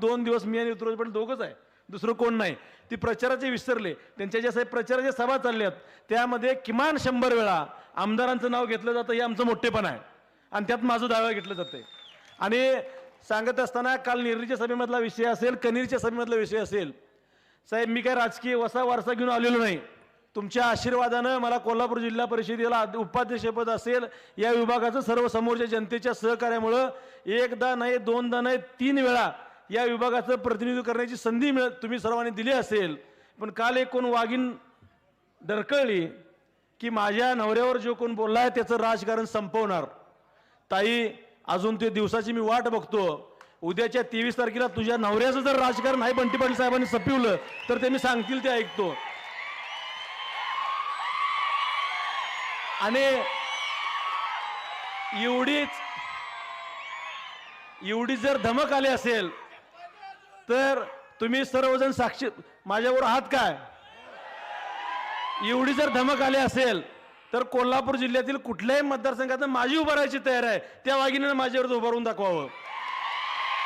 दोन दिवस मी आणि ऋतुराज पण दोघंच आहे. दुसरं कोण नाही. ती प्रचाराचे विसरले. त्यांच्या ज्या साहेब प्रचाराच्या सभा चालल्यात त्यामध्ये किमान शंभर वेळा आमदारांचं नाव घेतलं जातं हे आमचं मोठेपण आहे. आणि त्यात माझं दावा घेतलं जातं आणि सांगत असताना काल निर्णीच्या सभेमधला विषय असेल कनीरच्या सभेमधला विषय असेल साहेब मी काय राजकीय वसा वारसा घेऊन आलेलो नाही. तुमच्या आशीर्वादानं मला कोल्हापूर जिल्हा परिषदेला उपाध्यक्षपद असेल या विभागाचं सर्व समोरच्या जनतेच्या सहकार्यामुळं एकदा नाही दोनदा नाही तीन वेळा या विभागाचं प्रतिनिधित्व करण्याची संधी मिळ तुम्ही सर्वांनी दिली असेल. पण काल एक कोण वाघीण डरकळली की माझ्या नवऱ्यावर जो कोण बोलला आहे त्याचं राजकारण संपवणार. ताई अजून ते दिवसाची मी वाट बघतो. उद्याच्या तेवीस तारखेला तुझ्या नवऱ्याचं जर राजकारण आहे बंटी पाटील साहेबांनी सपिवलं तर ते मी सांगतील ते ऐकतो. आणि एवढीच एवढी जर धमक आली असेल तर तुम्ही सर्वजण साक्षी माझ्यावर आहात काय? एवढी जर धमक आली असेल तर कोल्हापूर जिल्ह्यातील कुठल्याही मतदारसंघात माझी उभं राहायची तयार आहे. त्या वाघिणीनं माझ्यावर उभारून दाखवावं.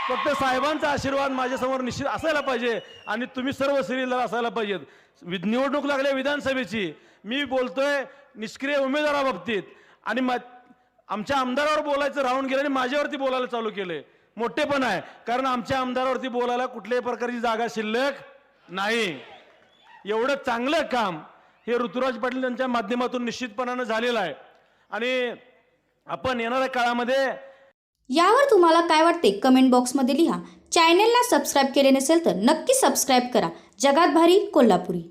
फक्त साहेबांचा आशीर्वाद माझ्यासमोर निश्चित असायला पाहिजे आणि तुम्ही सर्व सिरियलर असायला पाहिजेत. वि- निवडणूक लागल्या विधानसभेची. मी बोलतोय निष्क्रिय उमेदवाराबाबतीत. आणि मा- आमच्या आमदारावर बोलायचं राहून गेलं आणि माझ्यावरती बोलायला चालू केलंय. मोठेपण आहे. कारण आमच्या आमदारावरती बोलायला कुठल्याही प्रकारची जागा शिल्लक नाही. एवढं चांगलं काम हे ऋतुराज पाटील यांच्या माध्यमातून निश्चितपणानं झालेलं आहे. आणि आपण येणाऱ्या काळामध्ये यावर तुम्हाला काय वाटते कमेंट बॉक्समध्ये लिहा. चॅनेलला सबस्क्राईब केले नसेल तर नक्की सबस्क्राईब करा. जगात भारी कोल्हापुरी.